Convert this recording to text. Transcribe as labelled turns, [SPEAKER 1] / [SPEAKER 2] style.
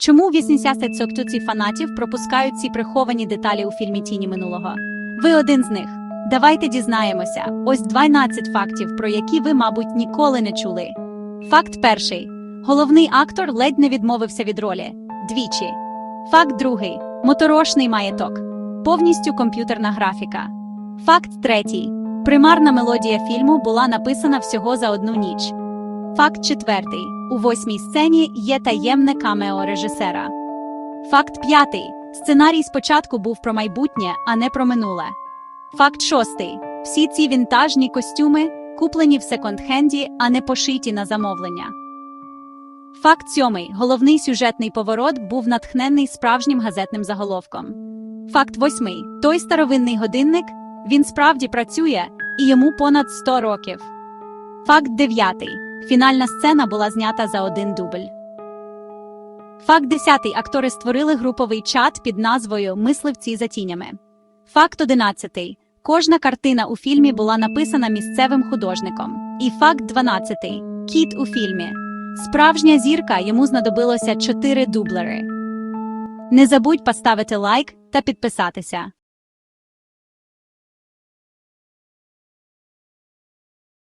[SPEAKER 1] Чому 80% фанатів пропускають ці приховані деталі у фільмі Тіні минулого? Ви один з них. Давайте дізнаємося. Ось 12 фактів, про які ви, мабуть, ніколи не чули. Факт перший: головний актор ледь не відмовився від ролі двічі. Факт другий: моторошний маєток, повністю комп'ютерна графіка. Факт третій: примарна мелодія фільму була написана всього за одну ніч. Факт четвертий: у восьмій сцені є таємне камео режисера. Факт п'ятий: сценарій спочатку був про майбутнє, а не про минуле. Факт шостий: всі ці вінтажні костюми куплені в секонд-хенді, а не пошиті на замовлення. Факт сьомий: головний сюжетний поворот був натхнений справжнім газетним заголовком. Факт восьмий: той старовинний годинник він справді працює і йому понад 100 років. Факт дев'ятий: фінальна сцена була знята за один дубль. Факт десятий: актори створили груповий чат під назвою Мисливці за тінями. Факт одинадцятий: кожна картина у фільмі була написана місцевим художником. І факт дванадцятий: кіт у фільмі. Справжня зірка йому знадобилося чотири дублери. Не забудь поставити лайк та підписатися.